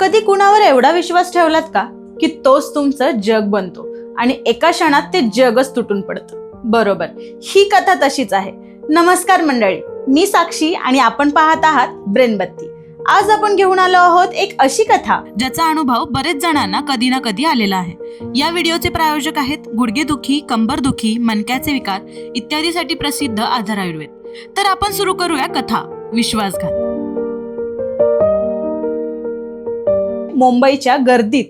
कधी कुणावर एवढा विश्वास ठेवलात का? की तोच तुमचं जग बनतो आणि एका क्षणात ते जगच तुटून पडतं. बरोबर. ही कथा तशीच आहे. नमस्कार मंडळी. मी साक्षी आणि आपण पाहत आहात ब्रेनबत्ती. आज आपण घेऊन आलो आहोत एक अशी कथा ज्याचा अनुभव बरेच जणांना कधी ना कधी आलेला आहे. या व्हिडिओचे प्रायोजक आहेत गुडघेदुखी कंबरदुखी मणक्याचे विकार इत्यादीसाठी प्रसिद्ध आधार आयुर्वेद. तर आपण सुरू करूया कथा. विश्वासघात. मुंबईच्या गर्दीत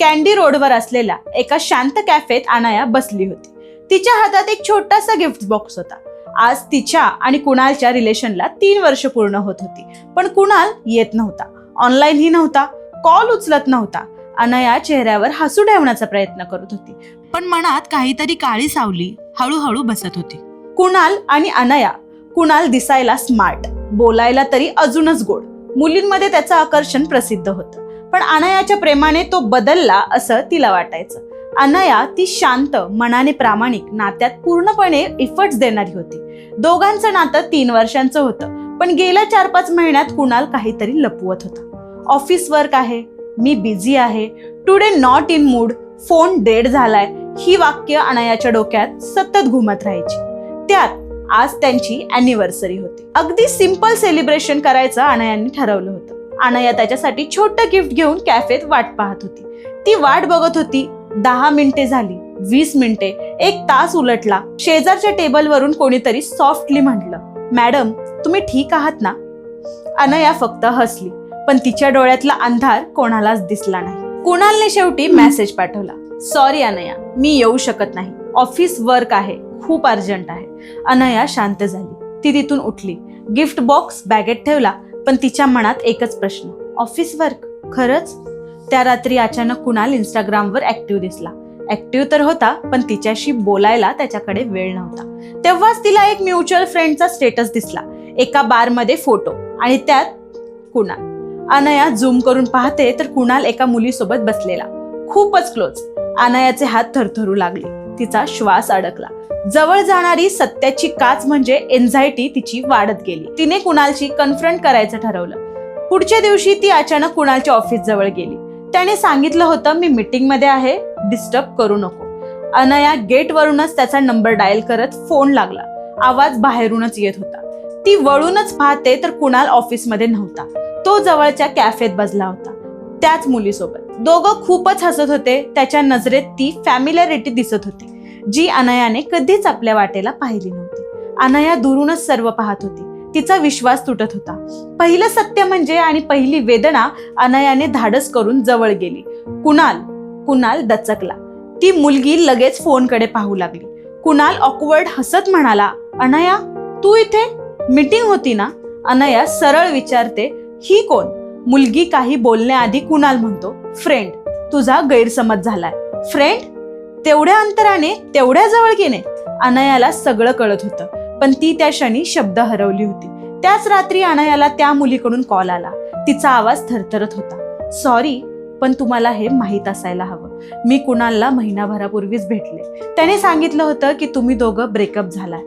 कॅन्डी रोडवर असलेल्या एका शांत कॅफेत अनाया बसली होती. तिच्या हातात एक छोटासा गिफ्ट बॉक्स होता. आज तिच्या आणि कुणालच्या रिलेशनला तीन वर्ष पूर्ण होत होती पण कुणाल येत नव्हता. ऑनलाईनही नव्हता कॉल उचलत नव्हता. अनया चेहऱ्यावर हसू ठेवण्याचा प्रयत्न करत होती पण मनात काहीतरी काळी सावली हळूहळू बसत होती. कुणाल आणि अनया कुणाल दिसायला स्मार्ट बोलायला तरी अजूनच गोड. मुलींमध्ये त्याचं आकर्षण प्रसिद्ध होतं. पण अनयाच्या प्रेमाने तो बदलला असं तिला वाटायचं. अनया ती शांत मनाने प्रामाणिक नात्यात पूर्णपणे इफर्ट्स देणारी होती. दोघांचं नातं तीन वर्षांचं होतं पण गेल्या चार पाच महिन्यात कुणाल काहीतरी लपवत होता. ऑफिस वर्क आहे मी बिझी आहे today not in mood phone dead झालाय ही वाक्य अनयाच्या डोक्यात सतत घुमत राहायची. त्यात आज त्यांची अॅनिव्हर्सरी होती. अगदी सिंपल सेलिब्रेशन करायचं अनयांनी ठरवलं होतं. अनया त्याच्यासाठी छोटं गिफ्ट घेऊन कॅफेत वाट पाहत होती. ती वाट बघत होती. दहा मिनिटे झाली. वीस मिनिटे. एक तास उलटला. शेजारच्या टेबलवरून कोणीतरी सॉफ्टली म्हटलं मॅडम तुम्ही ठीक आहात ना? अनया फक्त हसली पण तिच्या डोळ्यातला अंधार कोणालाच दिसला नाही. कुणालने शेवटी मेसेज पाठवला सॉरी अनया मी येऊ शकत नाही. ऑफिस वर्क आहे. खूप अर्जंट आहे. अनया शांत झाली. ती तिथून उठली. गिफ्ट बॉक्स बॅगेत ठेवला. पण तिच्या मनात एकच प्रश्न. Office work? खरंच? त्या रात्री अचानक कुणाल इंस्टाग्रामवर ऍक्टिव्ह दिसला. ऍक्टिव्ह तर होता पण तिच्याशी बोलायला त्याच्याकडे वेळ नव्हता. तेव्हाच तिला एक म्युच्युअल फ्रेंडचा स्टेटस दिसला. एका बारमध्ये फोटो आणि त्यात कुणाल. अनया झूम करून पाहते तर कुणाल एका मुलीसोबत बसलेला. खूपच क्लोज. अनयाचे हात थरथरू लागले. तिचा श्वास अडकला. जवळ जाणारी सत्याची काच म्हणजे एन्झायटी तिची वाढत गेली. तिने कुणालशी कन्फ्रंट करायचं ठरवलं. पुढच्या दिवशी ती अचानक कुणालच्या ऑफिस जवळ गेली. त्याने सांगितलं होतं मी मीटिंगमध्ये आहे डिस्टर्ब करू नको. अनया गेट वरूनच त्याचा नंबर डायल करत फोन लागला. आवाज बाहेरूनच येत होता. ती वळूनच पाहते तर कुणाल ऑफिसमध्ये नव्हता. तो जवळच्या कॅफेत बसला होता. त्याच मुलीसोबत. दोघं खूपच हसत होते. त्याच्या नजरेत ती फॅमिलॅरिटी दिसत होती जी अनयाने कधीच आपल्या वाटेला पाहिली नव्हती. अनया दुरूनच सर्व पाहत होती. तिचा विश्वास तुटत होता. पहिलं सत्य म्हणजे आणि पहिली वेदना अनयाने धाडस करून जवळ गेली. कुणाल कुणाल दचकला. ती मुलगी लगेच फोनकडे पाहू लागली. कुणाल ऑकवर्ड हसत म्हणाला अनया तू इथे? मीटिंग होती ना? अनया सरळ विचारते ही कोण? मुलगी काही बोलण्याआधी कुणाल म्हणतो फ्रेंड तुझा गैरसमज झालाय. फ्रेंड? तेवढ्या अंतराने तेवढ्या जवळकीने अनयाला सगळं कळत होतं पण ती त्या क्षणी शब्द हरवली होती. त्याच रात्री अनयाला त्या मुलीकडून कॉल आला. तिचा आवाज थरथरत होता. सॉरी पण तुम्हाला हे माहीत असायला हवं. मी कुणालला महिनाभरापूर्वीच भेटले. त्याने सांगितलं होतं की तुम्ही दोघं ब्रेकअप झालाय.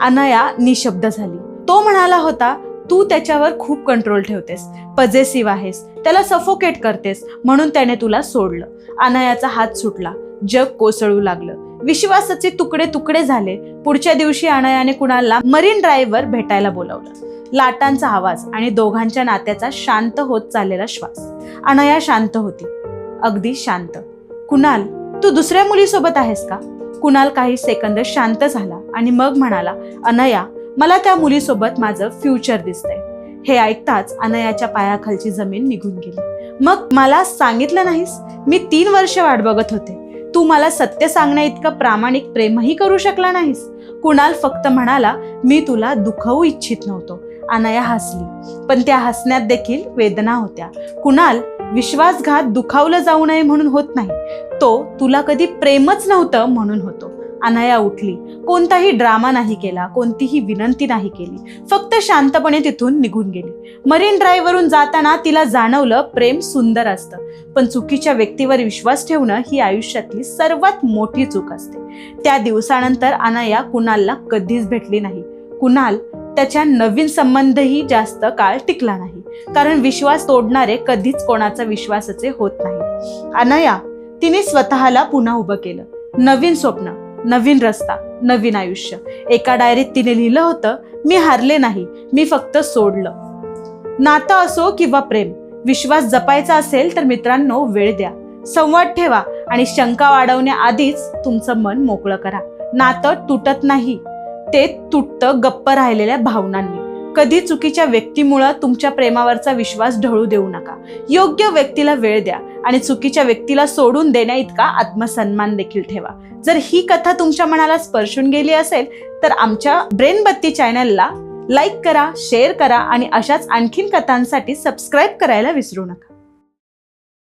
अनया निशब्द झाली. तो म्हणाला होता तू त्याच्यावर खूप कंट्रोल ठेवतेस. पजेसिव्ह आहेस. त्याला सफोकेट करतेस. म्हणून त्याने तुला सोडलं. अनयाचा हात सुटला. जग कोसळू लागलं. विश्वासाचे तुकडे तुकडे झाले. पुढच्या दिवशी अनयाने कुणाला मरीन ड्राईव्हवर भेटायला बोलावलं. लाटांचा आवाज आणि दोघांच्या नात्याचा शांत होत चाललेला श्वास. अनया शांत होती. अगदी शांत. कुणाल तू दुसऱ्या मुलीसोबत आहेस का? कुणाल काही सेकंद शांत झाला आणि मग म्हणाला अनया मला त्या मुलीसोबत माझं फ्युचर दिसतंय. हे ऐकताच अनयाच्या पायाखालची जमीन निघून गेली. मग मला सांगितलं नाहीस? मी तीन वर्ष वाट बघत होते. तू मला सत्य सांगण्या इतकं प्रामाणिक प्रेमही करू शकला नाहीस. कुणाल फक्त म्हणाला मी तुला दुखवू इच्छित नव्हतो. अनया हसली. पण त्या हसण्यात देखील वेदना होत्या. कुणाल विश्वासघात दुखावलं जाऊ नये म्हणून होत नाही. तो तुला कधी प्रेमच नव्हतं म्हणून होतो. अनाया उठली. कोणताही ड्रामा नाही केला कोणतीही विनंती नाही केली. फक्त शांतपणे तिथून निघून गेली. मरीन ड्राईव्हवरून जाताना तिला जाणवलं प्रेम सुंदर असतं. पण चुकीच्या व्यक्तीवर विश्वास ठेवणं ही आयुष्यातली सर्वात मोठी चूक असते. त्या दिवसानंतर अनया कुणालला कधीच भेटली नाही. कुणाल त्याच्या नवीन संबंधही जास्त काळ टिकला नाही. कारण विश्वास तोडणारे कधीच कोणाचा विश्वासाचे होत नाही. अनया तिने स्वतःला पुन्हा उभं केलं. नवीन स्वप्न. नवीन रस्ता नवीन आयुष्य. एका डायरीत तिने लिहिलं होतं मी हारले नाही मी फक्त सोडलं. नातं असो किंवा प्रेम विश्वास जपायचा असेल तर मित्रांनो वेळ द्या. संवाद ठेवा आणि शंका वाढवण्याआधीच तुमचं मन मोकळं करा. नातं तुटत नाही ते तुटतं गप्प राहिलेल्या भावनांनी. कधी चुकीच्या व्यक्तीमुळं तुमच्या प्रेमावरचा विश्वास ढळू देऊ नका. योग्य व्यक्तीला वेळ द्या. आणि चुकीच्या व्यक्तीला सोडून देण्या इतका आत्मसन्मान देखील ठेवा. जर ही कथा तुमच्या मनाला स्पर्शून गेली असेल तर आमच्या ब्रेनबत्ती चॅनलला लाईक करा शेअर करा आणि अशाच आणखीन कथांसाठी सबस्क्राईब करायला विसरू नका.